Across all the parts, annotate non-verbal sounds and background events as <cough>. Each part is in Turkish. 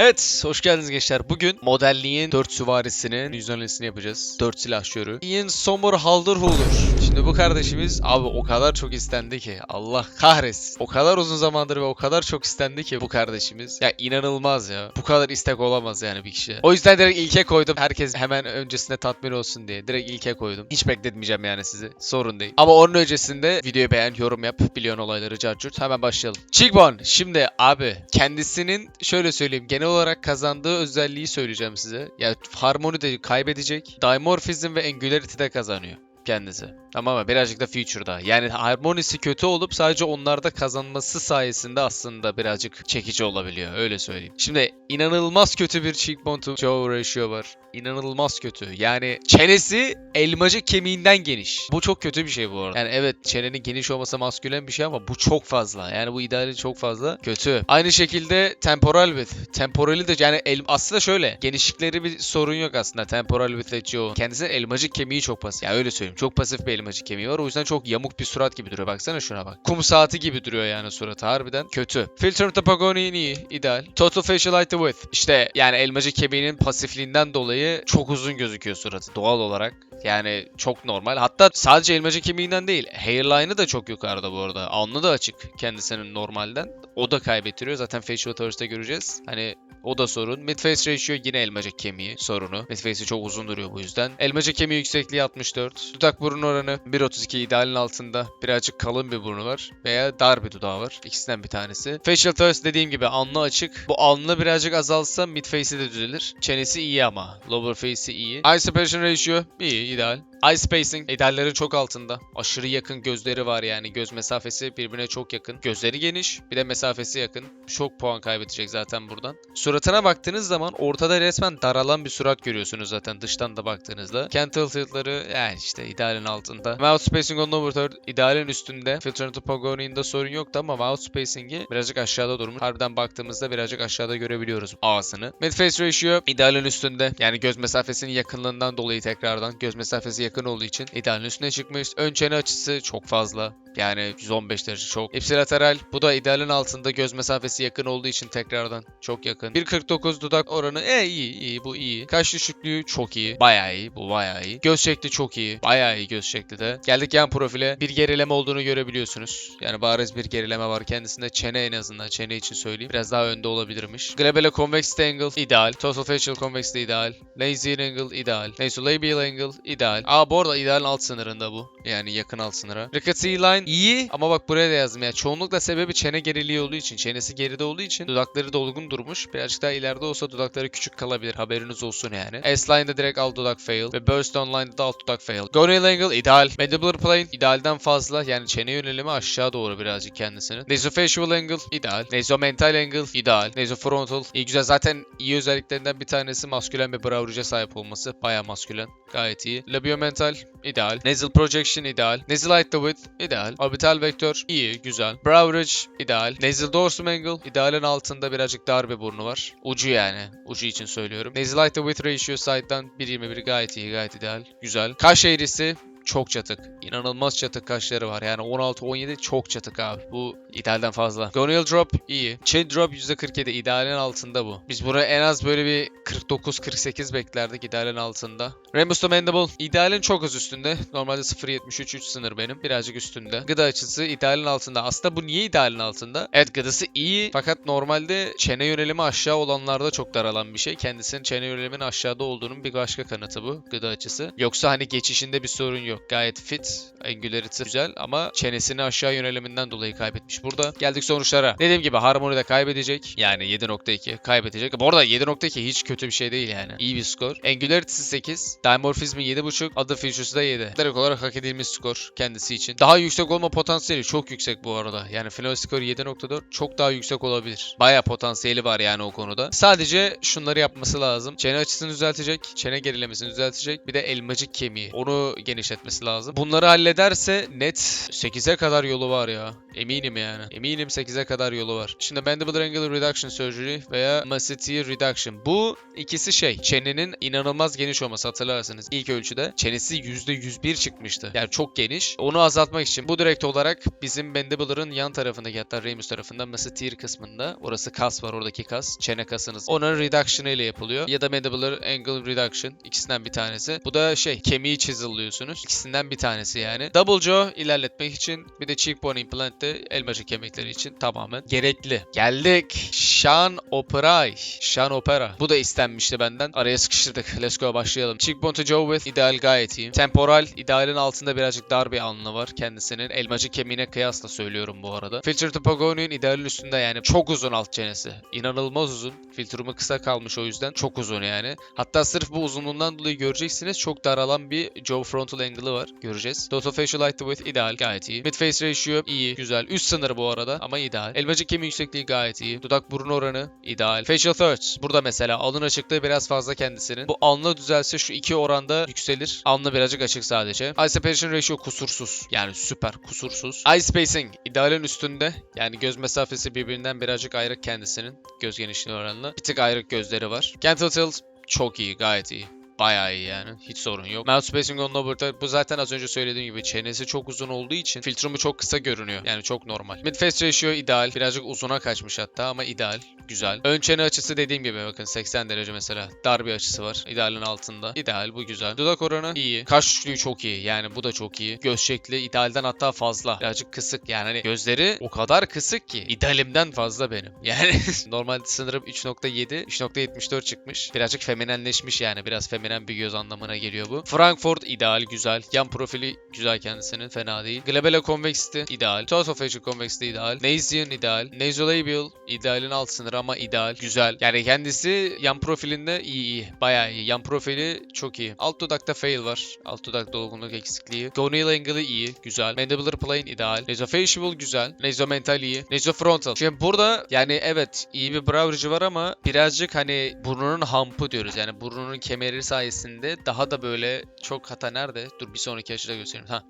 Evet, hoş geldiniz gençler. Bugün modelliğin 4 süvarisinin yüz analizini yapacağız. 4 silahşörü. Ian Sommer Halderhuller. Şimdi bu kardeşimiz abi o kadar çok istendi ki Allah kahretsin. O kadar uzun zamandır ve o kadar çok istendi ki bu kardeşimiz. Ya inanılmaz ya. Bu kadar istek olamaz yani bir kişiye. O yüzden direkt ilke koydum. Herkes hemen öncesinde tatmin olsun diye. Direkt ilke koydum. Hiç bekletmeyeceğim yani sizi. Sorun değil. Ama onun öncesinde videoyu beğen, yorum yap. Biliyorsun olayları carcurt. Hemen başlayalım. Cheekbone. Şimdi abi kendisinin şöyle söyleyeyim. Genel olarak kazandığı özelliği söyleyeceğim size. Ya harmoni de kaybedecek. Dimorphism ve Angularity de kazanıyor kendisi. Tamam mı? Birazcık da feature'da. Yani harmonisi kötü olup sadece onlarda kazanması sayesinde aslında birazcık çekici olabiliyor. Öyle söyleyeyim. Şimdi inanılmaz kötü bir cheekbone to jaw ratio var. İnanılmaz kötü. Yani çenesi elmacık kemiğinden geniş. Bu çok kötü bir şey bu arada. Yani evet çenenin geniş olması maskülen bir şey ama bu çok fazla. Yani bu ideali çok fazla kötü. Aynı şekilde temporal width. Temporali de yani el, aslında şöyle. Genişlikleri bir sorun yok aslında. Temporal width ile jaw. Elmacık kemiği çok pasif. Ya öyle söyleyeyim. Çok pasif bir elmacık kemiği var. O yüzden çok yamuk bir surat gibi duruyor. Baksana şuna bak. Kum saati gibi duruyor yani suratı. Harbiden kötü. Filter Topogony iyi. ideal. Total facial height width. İşte yani elmacık kemiğinin pasifliğinden dolayı çok uzun gözüküyor suratı doğal olarak. Yani çok normal. Hatta sadece elmacık kemiğinden değil. Hairline'ı da çok yukarıda bu arada. Alnı da açık kendisinin normalden. O da kaybettiriyor. Zaten facial touch'ta göreceğiz. Hani o da sorun. Mid-face ratio yine elmacık kemiği sorunu. Mid-face'i çok uzun duruyor bu yüzden. Elmacık kemiği yüksekliği 64. Dudak burun oranı 1.32 idealin altında. Birazcık kalın bir burnu var. Veya dar bir dudağı var. İkisinden bir tanesi. Facial touch dediğim gibi alnı açık. Bu alnı birazcık azalsa mid-face'i de düzelir. Çenesi iyi ama. Lower face'i iyi. Eye separation ratio iyi ideal. Eye spacing ideallerin çok altında. Aşırı yakın gözleri var yani. Göz mesafesi birbirine çok yakın. Gözleri geniş. Bir de mesafesi yakın. Çok puan kaybedecek zaten buradan. Suratına baktığınız zaman ortada resmen daralan bir surat görüyorsunuz zaten dıştan da baktığınızda. Cantle tiltları yani işte idealin altında. Mouth spacing on lower third idealin üstünde. Filter topogony'inde sorun yoktu ama mouth spacing'i birazcık aşağıda durmuş. Harbiden baktığımızda birazcık aşağıda görebiliyoruz ağzını. Mid face ratio idealin üstünde. Yani göz mesafesinin yakınlığından dolayı tekrardan göz mesafesi yakın olduğu için idealin üstüne çıkmış. Ön çene açısı çok fazla. Yani 115 derece çok. Ipsilateral bu da idealin altında göz mesafesi yakın olduğu için tekrardan çok yakın. 1.49 dudak oranı e iyi iyi bu iyi. Kaş düşüklüğü çok iyi. Bayağı iyi bu bayağı iyi. Göz şekli çok iyi. Bayağı iyi göz şekli de. Geldik yan profile. Bir gerileme olduğunu görebiliyorsunuz. Yani bariz bir gerileme var kendisinde. Çene en azından çene için söyleyeyim. Biraz daha önde olabilirmiş. Glabella convex angle ideal. Total facial convex de ideal. Lazy angle ideal. Nasolabial angle ideal. Aa bu arada idealin alt sınırında bu. Yani yakın alt sınıra. Rickety line iyi ama bak buraya da yazdım ya. Çoğunlukla sebebi çene geriliği olduğu için. Çenesi geride olduğu için dudakları dolgun durmuş. Birazcık daha ileride olsa dudakları küçük kalabilir. Haberiniz olsun yani. S-line'da direkt alt dudak fail. Ve burst online'da da alt dudak fail. Gonal angle ideal. Mandibular plane idealden fazla. Yani çene yönelimi aşağı doğru birazcık kendisinin. Nasofacial angle ideal. Nasomental angle ideal. Nasofrontal iyi güzel. Zaten iyi özelliklerinden bir tanesi maskülen bir ridge'e sahip olması. Baya maskülen. Gayet iyi. Labiomental ideal. Nasal projection ideal. Nasal height width ideal. Orbital vektör iyi, güzel. Brow ridge ideal. Nasal dorsum angle idealin altında birazcık dar bir burnu var. Ucu yani. Ucu için söylüyorum. Nasal height to width ratio side'dan 1.21 gayet iyi, gayet ideal. Güzel. Kaş eğrisi çok çatık. İnanılmaz çatık kaşları var. Yani 16-17 çok çatık abi. Bu idealden fazla. Gonal drop iyi. Chin drop %47 idealin altında bu. Biz buraya en az böyle bir 49-48 beklerdik idealin altında. Rainbow Mandible idealin çok az üstünde. Normalde 0.73 3 sınır benim. Birazcık üstünde. Gıda açısı idealin altında. Aslında bu niye idealin altında? Evet gıdası iyi. Fakat normalde çene yönelimi aşağı olanlarda çok daralan bir şey. Kendisinin çene yöneliminin aşağıda olduğunun bir başka kanıtı bu. Gıda açısı. Yoksa hani geçişinde bir sorun yok. Gayet fit. Angularity güzel ama çenesini aşağı yöneliminden dolayı kaybetmiş. Burada geldik sonuçlara. Dediğim gibi Harmony de kaybedecek. Yani 7.2 kaybedecek. Bu arada 7.2 hiç kötü bir şey değil yani. İyi bir skor. Angularity'si 8. Dimorphizm'i 7.5. Adı Features'ı da 7. Direkt olarak hak edilmiş skor kendisi için. Daha yüksek olma potansiyeli çok yüksek bu arada. Yani final skoru 7.4 çok daha yüksek olabilir. Baya potansiyeli var yani o konuda. Sadece şunları yapması lazım. Çene açısını düzeltecek. Çene gerilemesini düzeltecek. Bir de elmacık kemiği. Onu genişletmesi lazım. Bunları hallederse net 8'e kadar yolu var ya. Eminim yani. Eminim 8'e kadar yolu var. Şimdi Mandibular Angle Reduction Surgery veya Masseter Reduction. Bu ikisi şey. Çenenin inanılmaz geniş olması hatırlarsınız. İlk ölçüde çenesi %101 çıkmıştı. Yani çok geniş. Onu azaltmak için bu direkt olarak bizim Mandibular'ın yan tarafındaki hatta Remus tarafında Masseter kısmında orası kas var oradaki kas. Çene kasınız. Onun reduction ile yapılıyor. Ya da Mandibular Angle Reduction. ikisinden bir tanesi. Bu da şey kemiği chisel'lıyorsunuz. İkisinden bir tanesi yani. Double jaw ilerletmek için bir de cheekbone implant de elmacık kemikleri için tamamen gerekli. Geldik. Sean Operay. Sean Opera. Bu da istenmişti benden. Araya sıkıştırdık. Let's go başlayalım. Cheekbone to jaw with ideal gayet iyi. Temporal idealin altında birazcık dar bir alnı var kendisinin. Elmacık kemiğine kıyasla söylüyorum bu arada. Filter to Pagoni'nin idealin üstünde yani çok uzun alt çenesi. İnanılmaz uzun. Filtrumu kısa kalmış o yüzden. Çok uzun yani. Hatta sırf bu uzunluğundan dolayı göreceksiniz çok daralan bir jaw frontal angle'ı var. Göreceğiz. Total facial height to width ideal. Gayet iyi. Mid face ratio iyi. Üst sınır bu arada ama ideal. Elmacık kemiği yüksekliği gayet iyi. Dudak burun oranı ideal. Facial thirds. Burada mesela alın açıklığı biraz fazla kendisinin. Bu alnı düzelse şu iki oranda yükselir. Alnı birazcık açık sadece. Eye separation ratio kusursuz. Yani süper kusursuz. Eye spacing idealin üstünde. Yani göz mesafesi birbirinden birazcık ayrık kendisinin. Göz genişliği oranla. Bir tık ayrık gözleri var. Gentle tilt çok iyi gayet iyi. Bayağı iyi yani. Hiç sorun yok. Mouth spacing on lower bu zaten az önce söylediğim gibi çenesi çok uzun olduğu için filtrumu çok kısa görünüyor. Yani çok normal. Mid face ratio ideal. Birazcık uzuna kaçmış hatta ama ideal. Güzel. Ön çene açısı dediğim gibi bakın 80 derece mesela. Dar bir açısı var. İdealin altında. İdeal bu güzel. Dudak oranı iyi. Kaş üçlüğü çok iyi. Yani bu da çok iyi. Göz şekli idealden hatta fazla. Birazcık kısık yani hani gözleri o kadar kısık ki idealimden fazla benim. <laughs> Yani normalde sınırım 3.7 3.74 çıkmış. Birazcık feminenleşmiş yani. Biraz feminen bir göz anlamına geliyor bu. Frankfurt ideal güzel. Yan profili güzel kendisinin fena değil. Glabella convexity ideal. Total facial convexity ideal. Nasalian ideal. Nasolabial idealin alt sınırı ama ideal. Güzel. Yani kendisi yan profilinde iyi iyi. Bayağı iyi. Yan profili çok iyi. Alt dudakta fail var. Alt dudak dolgunluk eksikliği. Gonal angle'ı iyi. Güzel. Mandibular plane ideal. Nasofacial güzel. Nasomental iyi. Nasofrontal. Şimdi burada yani evet iyi bir brow ridge'i var ama birazcık hani burnunun hampı diyoruz. Yani burnunun kemeri sayesinde daha da böyle çok hata nerede? Dur bir sonraki açıda göstereyim. Ha.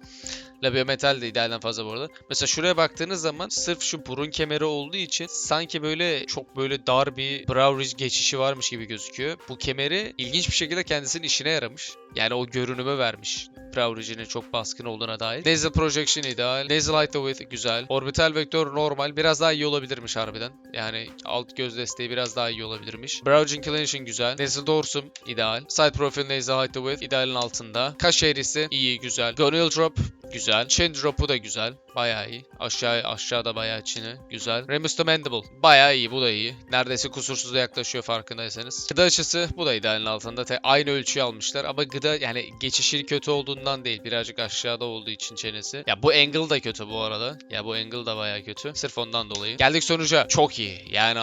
Labiometal de idealden fazla bu arada. Mesela şuraya baktığınız zaman sırf şu burun kemeri olduğu için sanki böyle çok böyle dar bir brow ridge geçişi varmış gibi gözüküyor. Bu kemeri ilginç bir şekilde kendisinin işine yaramış. Yani o görünümü vermiş. Brow ridge'inin çok baskın olduğuna dair. Nasal projection ideal. Nasal height width güzel. Orbital vektör normal. Biraz daha iyi olabilirmiş harbiden. Yani alt göz desteği biraz daha iyi olabilirmiş. Brow inclination güzel. Nasal dorsum ideal. Side profile nasal height width idealin altında. Kaş eğrisi iyi güzel. Gonal drop güzel. Chin drop'u da güzel. Bayağı iyi. Aşağı aşağıda bayağı çini. Güzel. Remus to mandible. Bayağı iyi. Bu da iyi. Neredeyse kusursuza yaklaşıyor farkındaysanız. Gıda açısı bu da idealin altında. Te- aynı ölçüyü almışlar ama gıda yani geçişi kötü olduğundan değil. Birazcık aşağıda olduğu için çenesi. Ya bu angle da kötü bu arada. Ya bu angle da bayağı kötü. Sırf ondan dolayı. Geldik sonuca. Çok iyi. Yani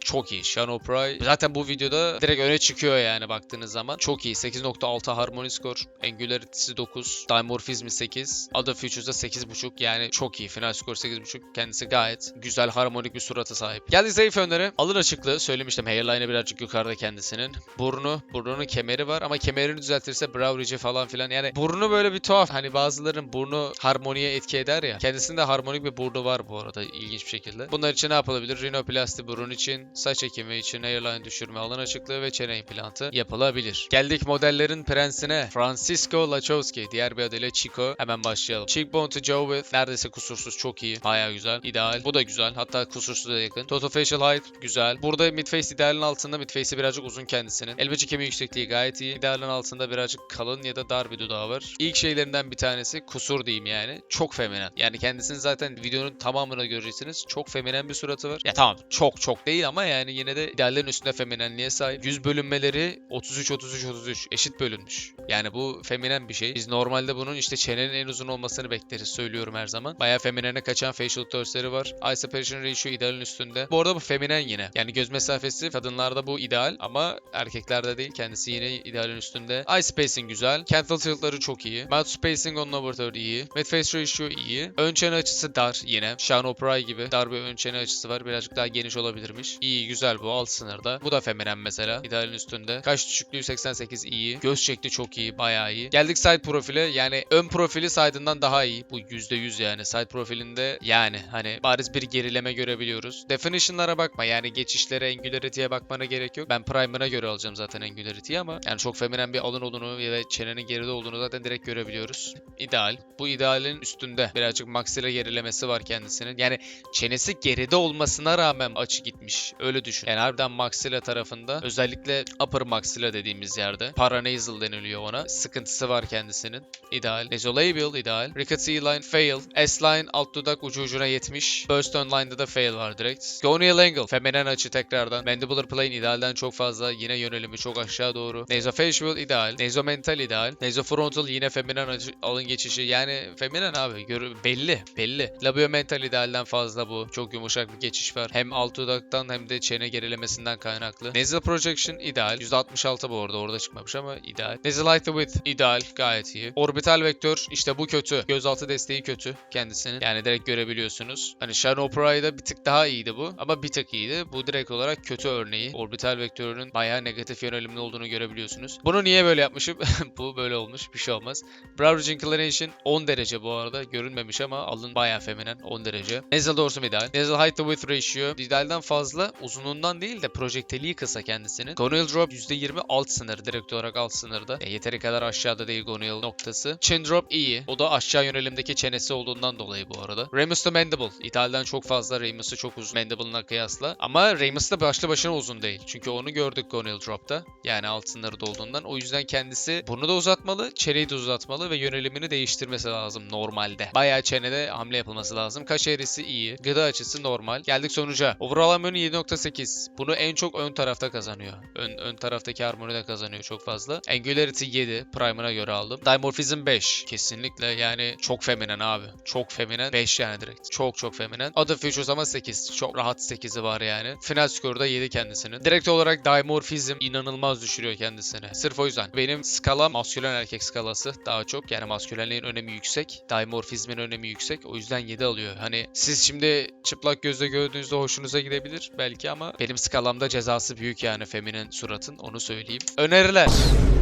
çok iyi. Sean O'Prey zaten bu videoda direkt öne çıkıyor yani baktığınız zaman. Çok iyi. 8.6 harmoni score. Angularity'si 9. Dimorphizmi 8. Other Features'da 8.5 yani çok iyi. Final skor 8.5. Kendisi gayet güzel harmonik bir surata sahip. Geldi zayıf yönleri. Alın açıklığı. Söylemiştim. Hairline'ı birazcık yukarıda kendisinin. Burnu. Burnunun kemeri var ama kemerini düzeltirse brow ridge'i falan filan. Yani burnu böyle bir tuhaf. Hani bazıların burnu harmoniye etki eder ya. Kendisinde harmonik bir burnu var bu arada ilginç bir şekilde. Bunlar için ne yapılabilir? Rinoplasti burun için, saç ekimi için hairline düşürme, alın açıklığı ve çene implantı yapılabilir. Geldik modellerin prensine. Francisco Lachowski. Diğer bir adıyla Chico. Hemen başlayalım. Cheekbone to jaw width. Neredeyse kusursuz. Çok iyi. Baya güzel. İdeal. Bu da güzel. Hatta kusursuza yakın. Total facial height. Güzel. Burada midface idealin altında. Midface'i birazcık uzun kendisinin. Elmacı kemiği yüksekliği gayet iyi. İdealin altında birazcık kalın ya da dar bir dudağı var. İlk şeylerinden bir tanesi kusur diyeyim yani. Çok feminen. Yani kendisini zaten videonun tamamına göreceksiniz. Çok feminen bir suratı var. Ya tamam çok çok değil ama yani yine de ideallerin üstünde feminenliğe sahip. Yüz bölünmeleri 33 33 33 eşit bölünmüş. Yani bu feminen bir şey. Biz normalde bunun işte çenenin en uzun olmasını bekleriz söylüyorum her zaman. Bayağı feminene kaçan facial torse'leri var. Eye separation ratio idealin üstünde. Bu arada bu feminen yine. Yani göz mesafesi kadınlarda bu ideal ama erkeklerde değil. Kendisi yine idealin üstünde. Eye spacing güzel. Canthal tiltları çok iyi. Mouth spacing on third iyi. Mid face ratio iyi. Ön çene açısı dar yine. Sean O'Prey gibi dar bir ön çene açısı var. Birazcık daha geniş olabilirmiş. İyi güzel bu alt sınırda. Bu da feminen mesela. İdealin üstünde. Kaş düşüklüğü 88 iyi. Göz şekli çok iyi. Bayağı iyi. Geldik side profile. Yani ön profili side'ından daha iyi. Bu %100 yani. Side profilinde yani hani bariz bir gerileme görebiliyoruz. Definition'lara bakma. Yani geçişlere, angularity'ye bakmana gerek yok. Ben primer'a göre alacağım zaten angularity'yi ama yani çok feminen bir alın olduğunu ve çenenin geride olduğunu zaten direkt görebiliyoruz. İdeal. Bu idealin üstünde birazcık maxilla gerilemesi var kendisinin. Yani çenesi geride olmasına rağmen açı gitmiş. Öyle düşün. Yani harbiden maxilla tarafında özellikle upper maxilla dediğimiz yerde paranasal deniliyor ona. Sıkıntısı var kendisinin. İdeal. Nasolabial ideal. Rickety line fail. S-line alt dudak ucu ucuna yetmiş. Burst on line'da da fail var direkt. Gonial angle. Feminen açı tekrardan. Mandibular plane idealden çok fazla. Yine yönelimi çok aşağı doğru. Nasofacial ideal. Nasomental ideal. Nasofrontal yine feminen açı, alın geçişi. Yani feminen abi. Gör, belli. Belli. Labiomental idealden fazla bu. Çok yumuşak bir geçiş var. Hem alt dudaktan hem de çene gerilemesinden kaynaklı. Nasal projection ideal. %66 bu arada. Orada çıkmamış ama ideal. Nasal height to width ideal. Gayet iyi. Orbital vektör işte bu kötü. Gözaltı desteği kötü kendisinin. Yani direkt görebiliyorsunuz. Hani Shan Opera'da bir tık daha iyiydi bu. Ama bir tık iyiydi. Bu direkt olarak kötü örneği. Orbital vektörünün bayağı negatif yönelimli olduğunu görebiliyorsunuz. Bunu niye böyle yapmışım? <laughs> bu böyle olmuş. Bir şey olmaz. Brow ridge inclination 10 derece bu arada. Görünmemiş ama alın bayağı feminen 10 derece. Nasal dorsum ideal. Nasal height to width ratio idealden fazla uzunluğundan değil de projektiliği kısa kendisinin. Gonal drop %20 alt sınır. Direkt olarak alt sınırda. E, yeteri kadar aşağıda değil Gonal noktası. Chin drop iyi. O da aşağı yönelimdeki çenesi olduğundan dolayı bu arada. Ramus to mandible. İdealden çok fazla. Ramus'u çok uzun mandible'ına kıyasla. Ama Ramus da başlı başına uzun değil. Çünkü onu gördük Gonal drop'ta. Yani alt sınırda olduğundan. O yüzden kendisi bunu da uzatmalı. Çeneyi de uzatmalı ve yönelimini değiştirmesi lazım normalde. Bayağı çenede hamle yapılması lazım. Kaş eğrisi iyi. Gıda açısı normal. Geldik sonuca. Overall harmoni 7.8. Bunu en çok ön tarafta kazanıyor. Ön, ön taraftaki harmoni de kazanıyor çok fazla. Angularity 7. Prime'ına göre aldım. Dimorphism 5. Kesinlikle yani çok feminen abi. Çok feminen. 5 yani direkt. Çok çok feminen. Other features ama 8. Çok rahat 8'i var yani. Final skoru da 7 kendisinin. Direkt olarak dimorphism inanılmaz düşürüyor kendisini. Sırf o yüzden. Benim skala maskülen erkek skalası daha çok. Yani maskülenliğin önemi yüksek. Dimorfizmin önemi yüksek. O yüzden 7 alıyor. Hani siz şimdi çıplak gözle gördüğünüzde hoşunuza gidebilir belki ama benim skalamda cezası büyük yani feminin suratın onu söyleyeyim. Öneriler.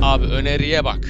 Abi öneriye bak.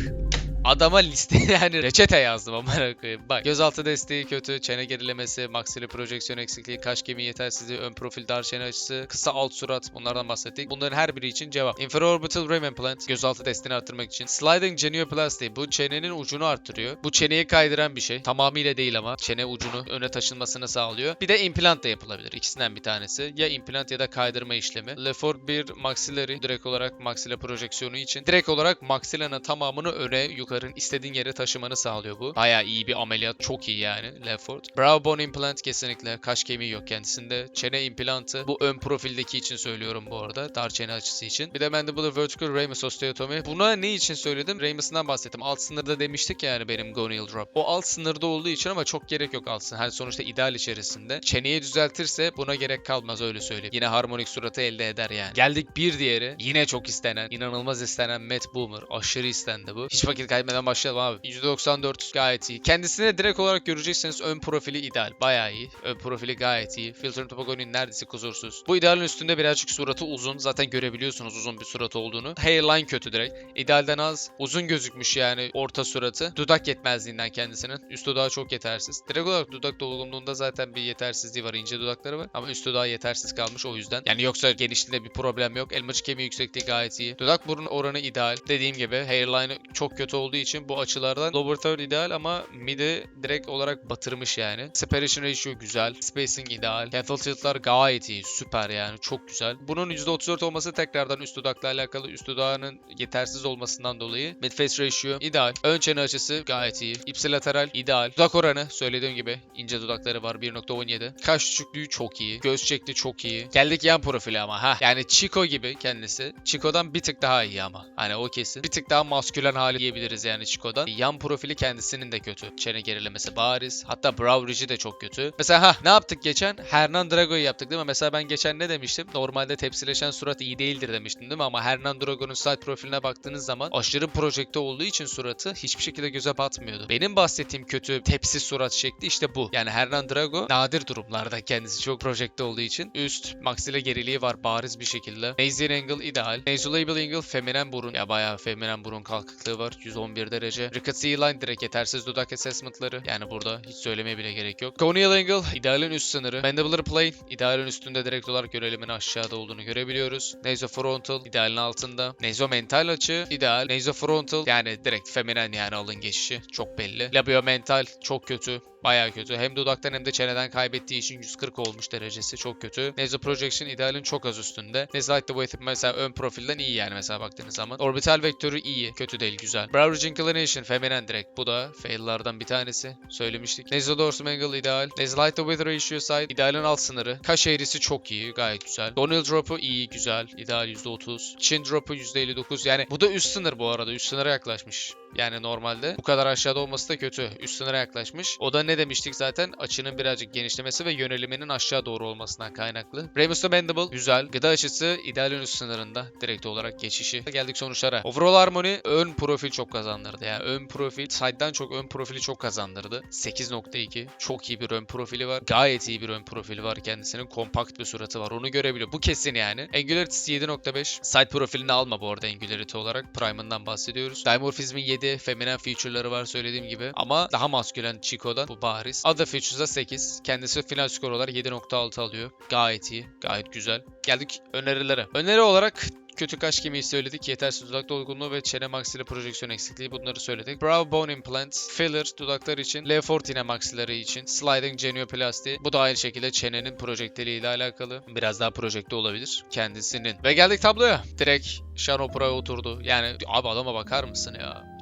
Adama liste <laughs> yani reçete yazdım amına koyayım. Bak gözaltı desteği kötü, çene gerilemesi, maksili projeksiyon eksikliği, kaş kemiği yetersizliği, ön profil dar çene açısı, kısa alt surat bunlardan bahsettik. Bunların her biri için cevap. Infraorbital rim implant gözaltı desteğini arttırmak için. Sliding genioplasty bu çenenin ucunu arttırıyor. Bu çeneyi kaydıran bir şey. Tamamıyla değil ama çene ucunu öne taşınmasını sağlıyor. Bir de implant da yapılabilir. İkisinden bir tanesi. Ya implant ya da kaydırma işlemi. Lefort bir maxillary direkt olarak maxilla projeksiyonu için. Direkt olarak maxillanın tamamını öne yukarı istediğin yere taşımanı sağlıyor bu. Bayağı iyi bir ameliyat. Çok iyi yani Lefort. Brow bone implant kesinlikle. Kaş kemiği yok kendisinde. Çene implantı. Bu ön profildeki için söylüyorum bu arada. Dar çene açısı için. Bir de mandibular vertical ramus osteotomy. Buna ne için söyledim? Ramus'ından bahsettim. Alt sınırda demiştik yani benim gonial drop. O alt sınırda olduğu için ama çok gerek yok alt sınır. Her sonuçta ideal içerisinde. Çeneyi düzeltirse buna gerek kalmaz öyle söyleyeyim. Yine harmonik suratı elde eder yani. Geldik bir diğeri. Yine çok istenen, inanılmaz istenen Matt Boomer. Aşırı istendi bu. Hiç vakit kaybetmeden başlayalım abi. %94 gayet iyi. Kendisine direkt olarak görecekseniz ön profili ideal. Bayağı iyi. Ön profili gayet iyi. Filtering topogoni neredeyse kusursuz. Bu idealin üstünde birazcık suratı uzun. Zaten görebiliyorsunuz uzun bir surat olduğunu. Hairline kötü direkt. İdealden az. Uzun gözükmüş yani orta suratı. Dudak yetmezliğinden kendisinin. Üst dudağı çok yetersiz. Direkt olarak dudak dolgunluğunda zaten bir yetersizliği var. ince dudakları var. Ama üst dudağı yetersiz kalmış o yüzden. Yani yoksa genişliğinde bir problem yok. Elmacık kemiği yüksekliği gayet iyi. Dudak burun oranı ideal. Dediğim gibi hairline çok kötü olduğu için bu açılardan lower ideal ama midi direkt olarak batırmış yani. Separation ratio güzel. Spacing ideal. Cathal tilt'lar gayet iyi. Süper yani. Çok güzel. Bunun %34 olması tekrardan üst dudakla alakalı. Üst dudağının yetersiz olmasından dolayı. Mid face ratio ideal. Ön çene açısı gayet iyi. Ipsilateral ideal. Dudak oranı söylediğim gibi ince dudakları var 1.17. Kaş küçüklüğü çok iyi. Göz şekli çok iyi. Geldik yan profili ama ha. Yani Chico gibi kendisi. Chico'dan bir tık daha iyi ama. Hani o kesin. Bir tık daha maskülen hali diyebiliriz diyebiliriz yani Chico'dan. Yan profili kendisinin de kötü. Çene gerilemesi bariz. Hatta brow ridge'i de çok kötü. Mesela ha ne yaptık geçen? Hernan Drago'yu yaptık değil mi? Mesela ben geçen ne demiştim? Normalde tepsileşen surat iyi değildir demiştim değil mi? Ama Hernan Drago'nun side profiline baktığınız zaman aşırı projekte olduğu için suratı hiçbir şekilde göze batmıyordu. Benim bahsettiğim kötü tepsi surat şekli işte bu. Yani Hernan Drago nadir durumlarda kendisi çok projekte olduğu için üst maxilla geriliği var bariz bir şekilde. Nasal angle ideal. Nasolabial angle feminen burun. Ya bayağı feminen burun kalkıklığı var. 111 derece. Rickety line direkt yetersiz dudak assessment'ları. Yani burada hiç söylemeye bile gerek yok. Conial angle idealin üst sınırı. Mandibular plane idealin üstünde direkt olarak görelimin aşağıda olduğunu görebiliyoruz. Nasofrontal idealin altında. Nasomental açı ideal. Nasofrontal yani direkt feminen yani alın geçişi. Çok belli. Labiomental çok kötü. Bayağı kötü. Hem dudaktan hem de çeneden kaybettiği için 140 olmuş derecesi çok kötü. Nasal projection idealin çok az üstünde. Nasal height width mesela ön profilden iyi yani mesela baktığınız zaman. Orbital vektörü iyi. Kötü değil güzel. Brow ridge inclination feminen direkt. Bu da fail'lardan bir tanesi. Söylemiştik. Nasal dorsum angle ideal. Nasal to width ratio side idealin alt sınırı. Kaş eğrisi çok iyi. Gayet güzel. Donal drop'u iyi güzel. İdeal %30. Chin drop'u %59. Yani bu da üst sınır bu arada. Üst sınıra yaklaşmış. Yani normalde bu kadar aşağıda olması da kötü. Üst sınıra yaklaşmış. O da ne demiştik zaten? Açının birazcık genişlemesi ve yöneliminin aşağı doğru olmasından kaynaklı. Ramus Mandible güzel. Gıda açısı idealin üst sınırında. Direkt olarak geçişi. Geldik sonuçlara. Overall harmony ön profil çok kazandırdı. Yani ön profil side'dan çok ön profili çok kazandırdı. 8.2. Çok iyi bir ön profili var. Gayet iyi bir ön profili var kendisinin. Kompakt bir suratı var. Onu görebiliyor. Bu kesin yani. Angularity'si 7.5. Side profilini alma bu arada Angularity olarak. Prime'ından bahsediyoruz. Dimorphizm'i 7. Feminen feature'ları var söylediğim gibi. Ama daha maskülen Chico'dan. Bu bariz. Other features'a 8. Kendisi final skor olarak 7.6 alıyor. Gayet iyi. Gayet güzel. Geldik önerilere. Öneri olarak Kötü kaş kemiği söyledik. Yetersiz dudak dolgunluğu ve çene maksili projeksiyon eksikliği bunları söyledik. Brow bone implant, filler dudaklar için, L4 yine maksileri için, sliding genioplasti. Bu da aynı şekilde çenenin projektiliği ile alakalı. Biraz daha projekte olabilir kendisinin. Ve geldik tabloya. Direkt Shanopura'ya oturdu. Yani abi adama bakar mısın ya?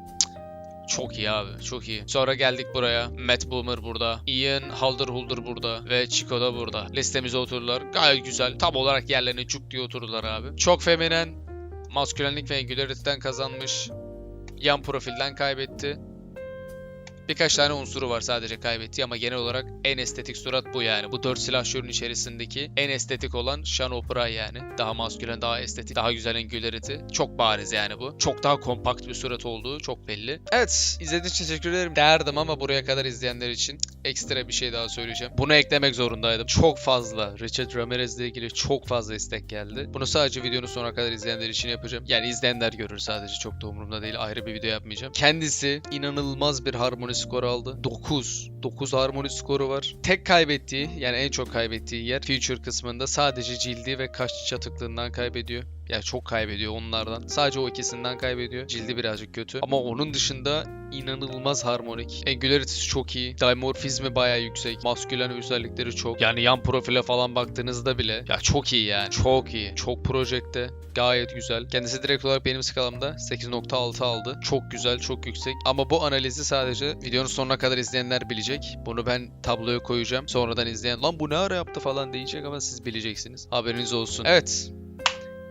Çok iyi abi, çok iyi. Sonra geldik buraya. Matt Boomer burada. Ian Halderhulder burada. Ve Chico da burada. Listemize oturdular. Gayet güzel. Tam olarak yerlerine cuk diye oturdular abi. Çok feminen. Maskülenlik ve Angularity'den kazanmış. Yan profilden kaybetti. Birkaç tane unsuru var sadece kaybettiği ama genel olarak en estetik surat bu yani. Bu dört silahşörün içerisindeki en estetik olan Shan Opera yani. Daha maskülen, daha estetik, daha güzel Angularity. Çok bariz yani bu. Çok daha kompakt bir surat olduğu çok belli. Evet, izlediğiniz için teşekkür ederim derdim ama buraya kadar izleyenler için ekstra bir şey daha söyleyeceğim. Bunu eklemek zorundaydım. Çok fazla Richard Ramirez ile ilgili çok fazla istek geldi. Bunu sadece videonun sonuna kadar izleyenler için yapacağım. Yani izleyenler görür sadece çok da umurumda değil. Ayrı bir video yapmayacağım. Kendisi inanılmaz bir harmoni skoru aldı. 9. 9 harmoni skoru var. Tek kaybettiği yani en çok kaybettiği yer future kısmında sadece cildi ve kaş çatıklığından kaybediyor. Ya çok kaybediyor onlardan. Sadece o ikisinden kaybediyor. Cildi birazcık kötü. Ama onun dışında inanılmaz harmonik. Angularity'si çok iyi. Dimorfizmi bayağı yüksek. Maskülen özellikleri çok. Yani yan profile falan baktığınızda bile ya çok iyi yani. Çok iyi. Çok projekte. Gayet güzel. Kendisi direkt olarak benim skalamda 8.6 aldı. Çok güzel, çok yüksek. Ama bu analizi sadece videonun sonuna kadar izleyenler bilecek. Bunu ben tabloya koyacağım. Sonradan izleyen lan bu ne ara yaptı falan diyecek ama siz bileceksiniz. Haberiniz olsun. Evet.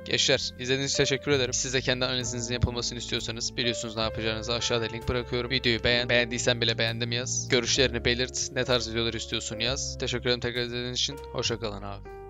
Gençler izlediğiniz için teşekkür ederim. Siz de kendi analizinizin yapılmasını istiyorsanız biliyorsunuz ne yapacağınızı aşağıda link bırakıyorum. Videoyu beğen. Beğendiysen bile beğendim yaz. Görüşlerini belirt. Ne tarz videolar istiyorsun yaz. Teşekkür ederim tekrar izlediğiniz için. Hoşçakalın abi.